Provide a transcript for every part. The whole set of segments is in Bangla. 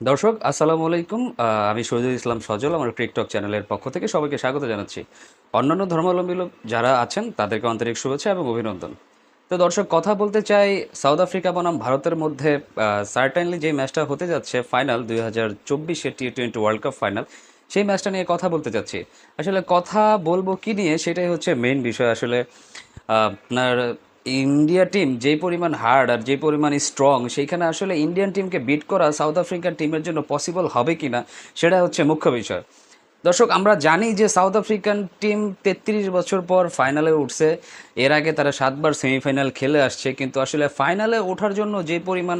দর্শক, আসসালামু আলাইকুম। আমি শহীদুল ইসলাম সজল, আমার টিকটক চ্যানেলের পক্ষ থেকে সবাইকে স্বাগত জানাচ্ছি। অন্যান্য ধর্মাবলম্বী লোক যারা আছেন, তাদেরকে আন্তরিক শুভেচ্ছা এবং অভিনন্দন। তো দর্শক, কথা বলতে চাই, সাউথ আফ্রিকা বনাম ভারতের মধ্যে সার্টেনলি যে ম্যাচটা হতে যাচ্ছে ফাইনাল দুই হাজার চব্বিশে T twenty world cup final সেই ম্যাচটা নিয়ে কথা বলতে চাচ্ছি। আসলে কথা বলব কি নিয়ে, সেটাই হচ্ছে মেইন বিষয়। আসলে আপনার ইন্ডিয়া টিম যে পরিমাণ হার্ড আর যে পরিমাণ স্ট্রং, সেইখানে আসলে ইন্ডিয়ান টিমকে বিট করা সাউথ আফ্রিকান টিমের জন্য পসিবল হবে কি না সেটা হচ্ছে মুখ্য বিষয়। দর্শক, আমরা জানি যে সাউথ আফ্রিকান টিম তেত্রিশ বছর পর ফাইনালে উঠছে। এর আগে তারা সাতবার সেমিফাইনাল খেলে আসছে, কিন্তু আসলে ফাইনালে ওঠার জন্য যে পরিমাণ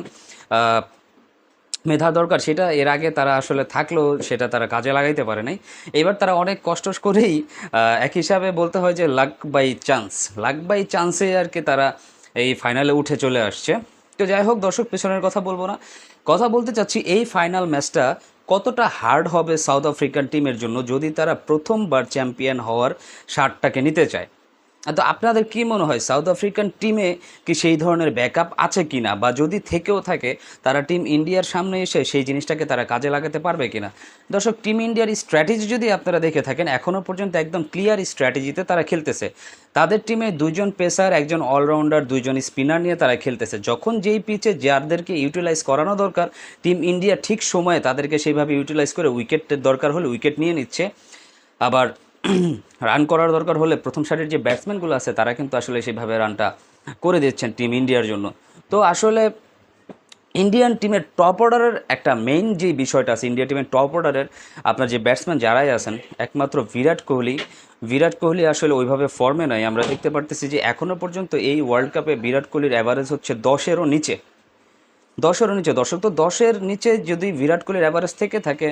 মেধা দরকার, সেটা এর আগে তারা আসলে থাকলেও সেটা তারা কাজে লাগাইতে পারে নাই। এবার তারা অনেক কষ্ট করেই এক হিসাবে বলতে হয় যে luck by chance. Luck by চান্সে আর কি তারা এই ফাইনালে উঠে চলে আসছে। তো যাই হোক, দর্শক, পেছনের কথা বলব না। কথা বলতে চাচ্ছি, এই ফাইনাল ম্যাচটা কতটা হার্ড হবে সাউথ আফ্রিকান টিমের জন্য যদি তারা প্রথমবার চ্যাম্পিয়ন হওয়ার শার্টটাকে নিতে চায়? তো আপনাদের কি মনে হয় সাউথ আফ্রিকান টিমে কি সেই ধরনের ব্যাকআপ আছে কিনা? বা যদি থেকেও থাকে, তারা টিম ইন্ডিয়ার সামনে এসে সেই জিনিসটাকে তারা কাজে লাগাতে পারবে কিনা? দর্শক টিম ইন্ডিয়ার স্ট্র্যাটেজি যদি আপনারা দেখে থাকেন এখনও পর্যন্ত একদম ক্লিয়ার স্ট্র্যাটেজিতে তারা খেলতেছে। তাদের টিমে দুজন পেসার একজন অলরাউন্ডার দুজন স্পিনার নিয়ে তারা খেলতেছে। যখন যেই পিচে যাদেরকে ইউটিলাইজ করানো দরকার টিম ইন্ডিয়া ঠিক সময়ে তাদেরকে সেইভাবে ইউটিলাইজ করে উইকেটের দরকার হলে উইকেট নিয়ে নিচ্ছে। আবার রান করার দরকার হলে প্রথম সারির যে ব্যাটসম্যানগুলো আছে, তারা কিন্তু আসলে সেভাবে রানটা করে দিচ্ছেন টিম ইন্ডিয়ার জন্য। তো আসলে ইন্ডিয়ান টিমের টপ অর্ডারের একটা মেইন যে বিষয়টা আছে ইন্ডিয়া টিমের টপ অর্ডারের আপনার যে ব্যাটসম্যান যারাই আছেন, একমাত্র বিরাট কোহলি। বিরাট কোহলি আসলে ওইভাবে ফর্মে নয় আমরা দেখতে পারতেছি যে এখনও পর্যন্ত এই ওয়ার্ল্ড কাপে বিরাট কোহলির অ্যাভারেজ হচ্ছে দশেরও নিচে। দশেরও নিচে। দর্শক, তো দশের নিচে যদি বিরাট কোহলির অ্যাভারেজ থেকে থাকে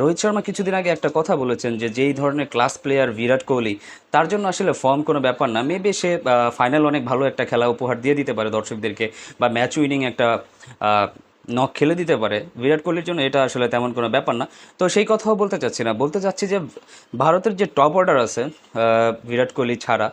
রোহিত শর্মা কিছুদিন আগে একটা কথা বলেছেন যে যেই ধরনের ক্লাস প্লেয়ার বিরাট কোহলি, তার জন্য আসলে ফর্ম কোনো ব্যাপার না। মেবি সে ফাইনাল অনেক ভালো একটা খেলা উপহার দিয়ে দিতে পারে দর্শকদেরকে বা ম্যাচ উইনিং একটা নখ খেলে দিতে পারে। বিরাট কোহলির জন্য এটা আসলে তেমন কোনো ব্যাপার না। তো সেই কথাও বলতে চাচ্ছি না। বলতে চাচ্ছি যে ভারতের যে টপ অর্ডার আছে বিরাট কোহলি ছাড়া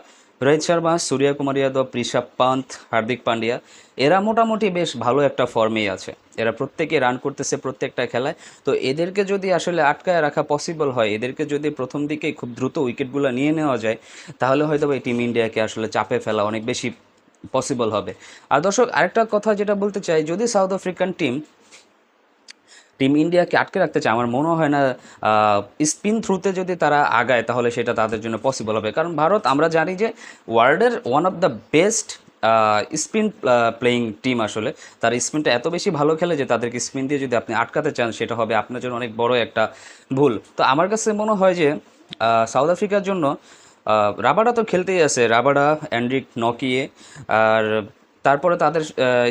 রোহিত শর্মা সূর্য কুমার যাদব, ঋষভ পান্ত হার্দিক পান্ডিয়া, এরা মোটামুটি বেশ ভালো একটা ফর্মেই আছে। এরা প্রত্যেকে রান করতেছে প্রত্যেকটা খেলায়। তো এদেরকে যদি আসলে আটকায় রাখা পসিবল হয়, এদেরকে যদি প্রথম দিকেই খুব দ্রুত উইকেটগুলো নিয়ে নেওয়া যায়, তাহলে হয়তো এই টিম ইন্ডিয়াকে আসলে চাপে ফেলা অনেক বেশি পসিবল হবে। আর দর্শক, আরেকটা কথা যেটা বলতে চাই, যদি সাউথ আফ্রিকান টিম টিম ইন্ডিয়াকে আটকে রাখতে চায়, আমার মনে হয় না স্পিন থ্রুতে যদি তারা আগায়, তাহলে সেটা তাদের জন্য পসিবল হবে। কারণ ভারত, আমরা জানি যে ওয়ার্ল্ডের one of the best spin playing team আসলে। তার স্পিনটা এত বেশি ভালো খেলে যে তাদেরকে স্পিন দিয়ে যদি আপনি আটকাতে চান, সেটা হবে আপনার জন্য অনেক বড় একটা ভুল। তো আমার কাছে মনে হয় যে সাউথ আফ্রিকার জন্য রাবাডা তো খেলতেই আছে। রাবাডা, অ্যান্ড্রিক নকিয়ে, আর তারপরে তাদের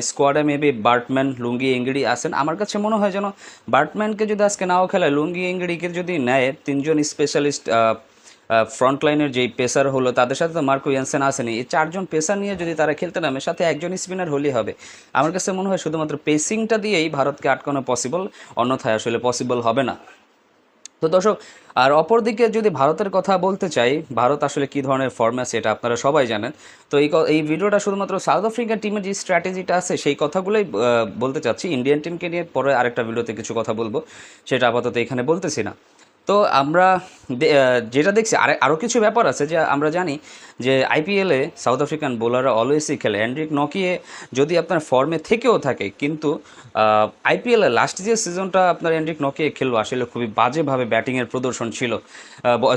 স্কোয়াডে মেবি বার্টম্যান লুঙ্গি ইংগড়ি আসেন। আমার কাছে মনে হয় যেন বার্টম্যানকে যদি আজকে নাও খেলায় লুঙ্গি ইংগড়িকে যদি নেয়, তিনজন স্পেশালিস্ট ফ্রন্ট লাইনের যেই পেসার হলো, তাদের সাথে তো মার্কো ইয়ানসেন আসেনি। এই চারজন পেসার নিয়ে যদি তারা খেলতে নামে, সাথে একজন স্পিনার হলেই হবে। আমার কাছে মনে হয় শুধুমাত্র পেসিংটা দিয়েই ভারতকে আটকানো পসিবল অন্যথায় আসলে পসিবল হবে না। তো দর্শক, আর অপরদিকে যদি ভারতের কথা বলতে চাই, ভারত আসলে কি ধরনের ফর্মে আছে এটা আপনারা সবাই জানেন। তো এই এই ভিডিওটা শুধুমাত্র সাউথ আফ্রিকান টিমের যে স্ট্র্যাটেজিটা আছে, সেই কথাগুলোই বলতে চাচ্ছি। ইন্ডিয়ান টিমকে নিয়ে পরে আরেকটা ভিডিওতে কিছু কথা বলব, সেটা আপাতত এখানে বলতেছি না। তো আমরা যেটা দেখছি, আর আরও কিছু ব্যাপার আছে যে আমরা জানি যে আইপিএলে সাউথ আফ্রিকান বোলাররা অলওয়েজই খেলে। অ্যান্ড্রিক নকিয়ে যদি আপনার ফর্মে থেকেও থাকে, কিন্তু আইপিএলে লাস্ট যে সিজনটা আপনার অ্যান্ড্রিক নকিয়ে খেললো, আসলে খুবই বাজেভাবে ব্যাটিংয়ের প্রদর্শন ছিল।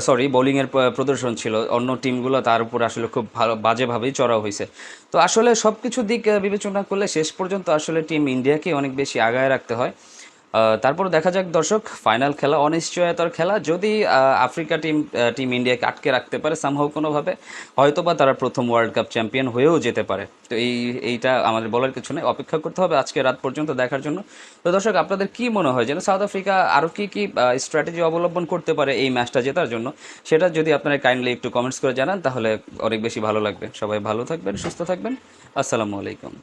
সরি বোলিংয়ের প্রদর্শন ছিল। অন্য টিমগুলো তার উপর আসলে খুব ভালো, বাজেভাবেই চড়া হয়েছে। তো আসলে সব কিছু দিক বিবেচনা করলে শেষ পর্যন্ত আসলে টিম ইন্ডিয়াকে অনেক বেশি আগায় রাখতে হয়। তারপর দেখা যাক দর্শক ফাইনাল খেলা অনিশ্চয়তার খেলা। যদি আফ্রিকা টিম টিম ইন্ডিয়াকে আটকে রাখতে পারে সামহাও কোনোভাবে, হয়তোবা তারা প্রথম ওয়ার্ল্ড কাপ চ্যাম্পিয়ন হয়েও যেতে পারে। তো এই, এইটা আমাদের বলার কিছু নেই। অপেক্ষা করতে হবে আজকে রাত পর্যন্ত দেখার জন্য। তো দর্শক, আপনাদের কি মনে হয় যেন সাউথ আফ্রিকা আরও কি কি স্ট্র্যাটেজি অবলম্বন করতে পারে এই ম্যাচটা জেতার জন্য? সেটা যদি আপনারা কাইন্ডলি একটু কমেন্টস করে জানান, তাহলে অনেক বেশি ভালো লাগবে। সবাই ভালো থাকবেন, সুস্থ থাকবেন। আসসালামু আলাইকুম।